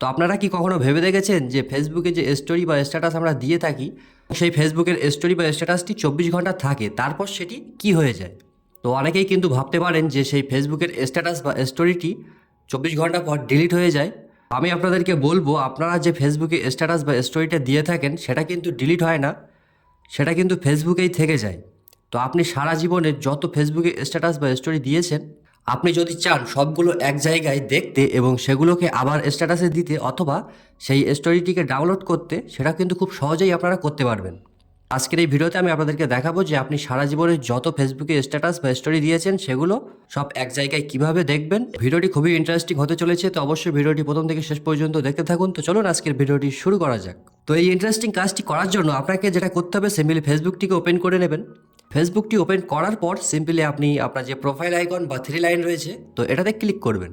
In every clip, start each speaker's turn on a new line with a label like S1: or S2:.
S1: তো আপনারা কি কখনো ভেবে দেখেছেন যে ফেসবুকে যে স্টোরি বা স্ট্যাটাস আমরা দিয়ে থাকি, সেই ফেসবুকের স্টোরি বা স্ট্যাটাসটি চব্বিশ ঘণ্টা থাকে, তারপর সেটি কি হয়ে যায়? তো অনেকেই কিন্তু ভাবতে পারেন যে সেই ফেসবুকের স্ট্যাটাস বা স্টোরিটি চব্বিশ ঘণ্টা পর ডিলিট হয়ে যায়। আমি আপনাদেরকে বলব, আপনারা যে ফেসবুকে স্ট্যাটাস বা স্টোরিটা দিয়ে থাকেন, সেটা কিন্তু ডিলিট হয় না, সেটা কিন্তু ফেসবুকেই থেকে যায়। তো আপনি সারা জীবনে যত ফেসবুকে স্ট্যাটাস বা স্টোরি দিয়েছেন আপনি যদি চান সবগুলো এক জায়গায় দেখতে এবং সেগুলোকে আবার স্ট্যাটাসে দিতে অথবা সেই স্টোরিটিকে ডাউনলোড করতে, সেটা কিন্তু খুব সহজেই আপনারা করতে পারবেন। আজকের এই ভিডিওতে আমি আপনাদেরকে দেখাবো যে আপনি সারা জীবনে যত ফেসবুকে স্ট্যাটাস বা স্টোরি দিয়েছেন, সেগুলো সব এক জায়গায় কীভাবে দেখবেন। ভিডিওটি খুবই ইন্টারেস্টিং হতে চলেছে, তো অবশ্যই ভিডিওটি প্রথম থেকে শেষ পর্যন্ত দেখতে থাকুন। তো চলুন আজকের ভিডিওটি শুরু করা যাক। তো এই ইন্টারেস্টিং কাজটি করার জন্য আপনাকে যেটা করতে হবে সিম্পলি ফেসবুকটিকে ওপেন করে নেবেন। ফেসবুকটি ওপেন করার পর সিম্পলি আপনি আপনার যে প্রোফাইল আইকন বা থ্রি লাইন রয়েছে, তো এটাতে ক্লিক করবেন।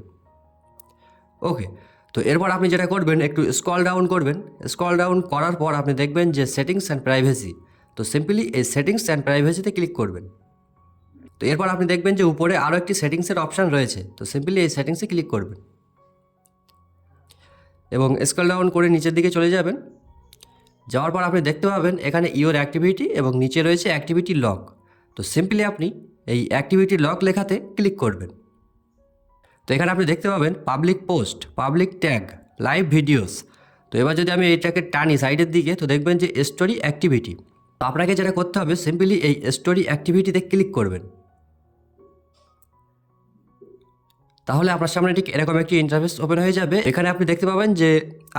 S1: ওকে, তো এরপর আপনি যেটা করবেন, একটু স্কল ডাউন করবেন। স্কল ডাউন করার পর আপনি দেখবেন যে সেটিংস অ্যান্ড প্রাইভেসি, তো সিম্পলি এই সেটিংস অ্যান্ড প্রাইভেসিতে ক্লিক করবেন। তো এরপর আপনি দেখবেন যে উপরে আরও একটি সেটিংসের অপশান রয়েছে, তো সিম্পলি এই সেটিংসে ক্লিক করবেন। এবং স্কল ডাউন করে নিচের দিকে চলে যাবেন। যাওয়ার পর আপনি দেখতে পাবেন এখানে ইওর অ্যাক্টিভিটি এবং নিচে রয়েছে অ্যাক্টিভিটি লক তো সিম্পলি আপনি এই অ্যাক্টিভিটি লক লেখাতে ক্লিক করবেন। তো এখানে আপনি দেখতে পাবেন public post public tag live videos তো এবার যদি আমি এইটাকে টানি সাইডের দিকে, তো দেখবেন যে স্টোরি অ্যাক্টিভিটি তো আপনাকে যেটা করতে হবে সিম্পলি এই স্টোরি অ্যাক্টিভিটিতে ক্লিক করবেন। তাহলে আপনার সামনে ঠিক এরকম একটি ইন্টারফেস ওপেন হয়ে যাবে। এখানে আপনি দেখতে পাবেন যে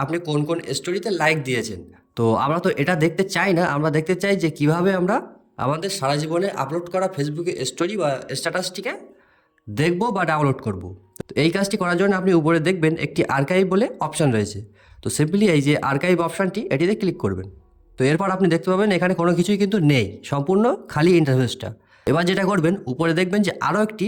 S1: আপনি কোন কোন স্টোরিতে লাইক দিয়েছেন। তো আমরা তো এটা দেখতে চাই না, আমরা দেখতে চাই যে কীভাবে আমরা আমাদের সারা জীবনে আপলোড করা ফেসবুকে স্টোরি বা স্ট্যাটাসটিকে দেখব বা ডাউনলোড করব। তো এই কাজটি করার জন্য আপনি উপরে দেখবেন একটি আর্কাইভ বলে অপশান রয়েছে। তো সিম্পলি এই যে আর্কাইভ অপশানটি এটিতে ক্লিক করবেন। তো এরপর আপনি দেখতে পাবেন এখানে কোনো কিছুই কিন্তু নেই, সম্পূর্ণ খালি ইন্টারফেসটা এবার যেটা করবেন, উপরে দেখবেন যে আরও একটি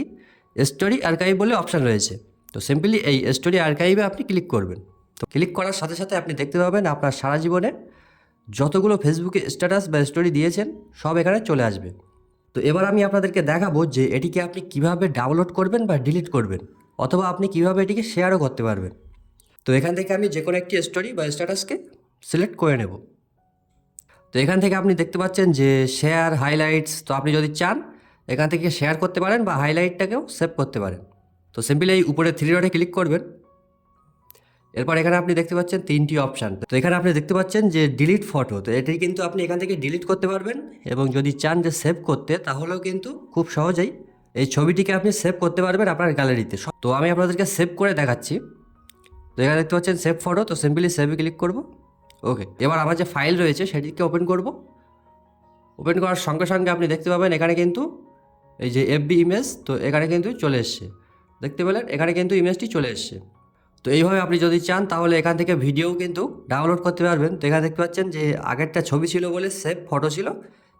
S1: স্টোরি আর্কাইভ বলে অপশান রয়েছে। তো সিম্পলি এই স্টোরি আর্কাইভে আপনি ক্লিক করবেন। তো ক্লিক করার সাথে সাথে আপনি দেখতে পাবেন আপনার সারা জীবনে যতগুলো ফেসবুকে স্ট্যাটাস বা স্টোরি দিয়েছেন, সব এখানে চলে আসবে। তো এবার আমি আপনাদেরকে দেখাবো যে এটিকে আপনি কীভাবে ডাউনলোড করবেন বা ডিলিট করবেন, অথবা আপনি কীভাবে এটিকে শেয়ারও করতে পারবেন। তো এখান থেকে আমি যে কোনো একটি স্টোরি বা স্ট্যাটাসকে সিলেক্ট করে নেব। তো এখান থেকে আপনি দেখতে পাচ্ছেন যে শেয়ার, হাইলাইটস, তো আপনি যদি চান, এখান থেকে শেয়ার করতে পারেন বা হাইলাইটটাকেও সেভ করতে পারেন। তো সিম্পলি এই উপরে থ্রি ডটে ক্লিক করবেন। এরপর এখানে আপনি দেখতে পাচ্ছেন তিনটি অপশান তো এখানে আপনি দেখতে পাচ্ছেন যে ডিলিট ফটো তো এটি কিন্তু আপনি এখান থেকে ডিলিট করতে পারবেন এবং যদি চান যে সেভ করতে, তাহলেও কিন্তু খুব সহজেই এই ছবিটিকে আপনি সেভ করতে পারবেন আপনার গ্যালারিতে তো আমি আপনাদেরকে সেভ করে দেখাচ্ছি। তো এখানে দেখতে পাচ্ছেন সেভ ফটো তো সিম্পলি সেভে ক্লিক করব। ওকে এবার আমার যে ফাইল রয়েছে, সেটিকে ওপেন করব। ওপেন করার সঙ্গে সঙ্গে আপনি দেখতে পাবেন এখানে কিন্তু এই যে এফবি ইমেজ তো এখানে কিন্তু চলে এসছে। দেখতে পেলেন? এখানে কিন্তু ইমেজটি চলে এসছে। তো এইভাবে আপনি যদি চান, তাহলে এখান থেকে ভিডিও কিন্তু ডাউনলোড করতে পারবেন। তো এখানে দেখতে পাচ্ছেন যে আগেরটা ছবি ছিল বলে সেভ ফটো ছিল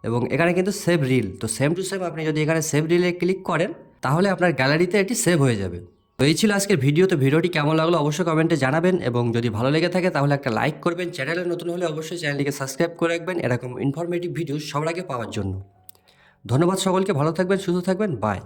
S1: এবং এখানে কিন্তু সেভ রিল তো সেম টু সেম আপনি যদি এখানে সেভ রিলে ক্লিক করেন, তাহলে আপনার গ্যালারিতে এটি সেভ হয়ে যাবে। তো এই ছিল আজকের ভিডিও তো ভিডিওটি কেমন লাগল অবশ্যই কমেন্টে জানাবেন এবং যদি ভালো লেগে থাকে, তাহলে একটা লাইক করবেন। চ্যানেলে নতুন হলে অবশ্যই চ্যানেলটিকে সাবস্ক্রাইব করে রাখবেন এরকম ইনফরমেটিভ ভিডিও সবার আগে পাওয়ার জন্য। ধন্যবাদ সকলকে, ভালো থাকবেন, সুস্থ থাকবেন বাই